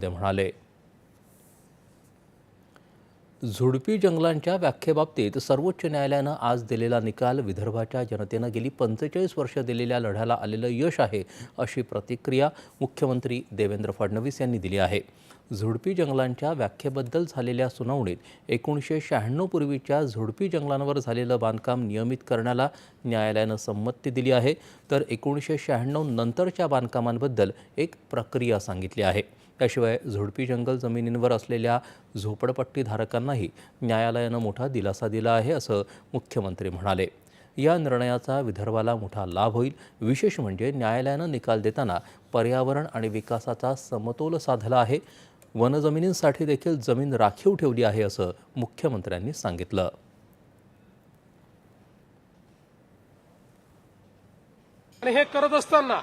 शिंदे म्हणाले झुडपी जंगलांच्या व्याख्येबाबतीत सर्वोच्च न्यायालयानं आज दिलेला निकाल विदर्भाच्या जनतेनं गेली पंचेचाळीस वर्ष दिलेल्या लढ्याला आलेलं यश आहे अशी प्रतिक्रिया मुख्यमंत्री देवेंद्र फडणवीस यांनी दिली आहे. झुडपी जंगलांच्या व्याख्येबद्दल झालेल्या सुनावणीत एकोणीसशे शहाण्णवपूर्वीच्या झुडपी जंगलांवर झालेलं बांधकाम नियमित करण्याला न्यायालयानं संमती दिली आहे. तर एकोणीसशे शहाण्णव नंतरच्या बांधकामांबद्दल एक प्रक्रिया सांगितली आहे. त्याशिवाय झुडपी जंगल जमिनींवर असलेल्या झोपडपट्टीधारकांनाही न्यायालयानं मोठा दिलासा दिला आहे असं मुख्यमंत्री म्हणाले. या निर्णयाचा विदर्भाला मोठा लाभ होईल. विशेष म्हणजे न्यायालयानं निकाल देताना पर्यावरण आणि विकासाचा समतोल साधला आहे. वनजमिनींसाठी देखील जमीन राखीव ठेवली आहे असं मुख्यमंत्र्यांनी सांगितलं. आणि हे करत असताना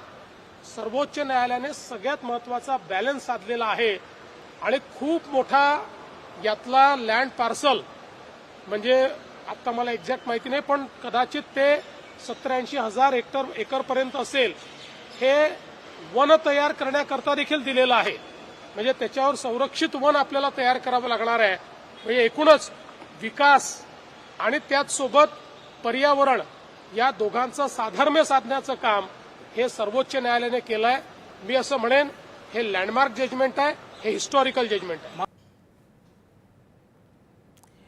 सर्वोच्च न्यायालयाने सगळ्यात महत्त्वाचा बॅलन्स साधलेला आहे आणि खूप मोठा यातला लँड पार्सल म्हणजे आता मला एक्झॅक्ट माहिती नाही पण कदाचित ते सत्याऐंशी हजार हेक्टर एकरपर्यंत असेल हे वन तयार करण्याकरता देखील दिलेलं आहे. म्हणजे त्याच्यावर संरक्षित वन आपल्याला तयार करावं लागणार आहे. म्हणजे एकूणच विकास आणि त्याचसोबत पर्यावरण या दोघांचं साधर्म्य साधण्याचं काम हे सर्वोच्च न्यायालयाने केलं आहे मी असं म्हणेन हे लँडमार्क जजमेंट आहे हे हिस्टॉरिकल जजमेंट आहे.